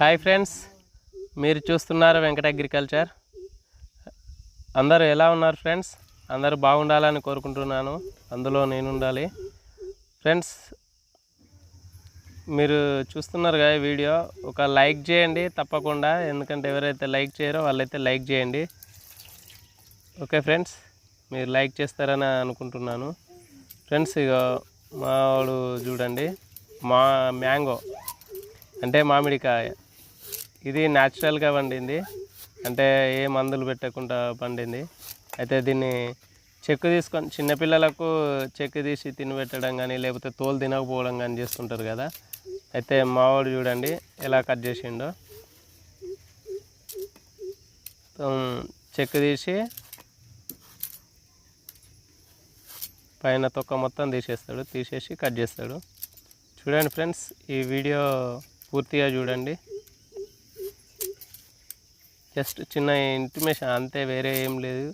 Hi friends మీరు చూస్తున్నారు Venkata agriculture. అందరూ ఎలా ఉన్నారు ఫ్రెండ్స్? అందరూ బాగుండాలని కోరుకుంటున్నాను. అందులో నేను ఉండాలి. ఫ్రెండ్స్ మీరు చూస్తున్నారు కదా వీడియో ఒక లైక్ చేయండి తప్పకుండా. ఎందుకంటే ఎవరైతే లైక్ చేయరో వాళ్ళైతే లైక్ చేయండి. ఓకే ఫ్రెండ్స్ మీరు లైక్ చేస్తారని అనుకుంటున్నాను. ఫ్రెండ్స్ ఇక మావాడు చూడండి మా మ్యాంగో అంటే మామిడికాయ. ఇది న్యాచురల్గా పండింది. అంటే ఏ మందులు పెట్టకుండా పండింది. అయితే దీన్ని చెక్కు తీసుకొని చిన్నపిల్లలకు చెక్కు తీసి తినబెట్టడం కానీ లేకపోతే తోలు తినకపోవడం కానీ చేస్తుంటారు కదా. అయితే మావాడు చూడండి ఎలా కట్ చేసిండో. చెక్కు తీసి పైన తొక్క మొత్తం తీసేస్తాడు. తీసేసి కట్ చేస్తాడు. చూడండి ఫ్రెండ్స్ ఈ వీడియో పూర్తిగా చూడండి. జస్ట్ చిన్న ఇంటిమేషన్ అంతే వేరే ఏం లేదు.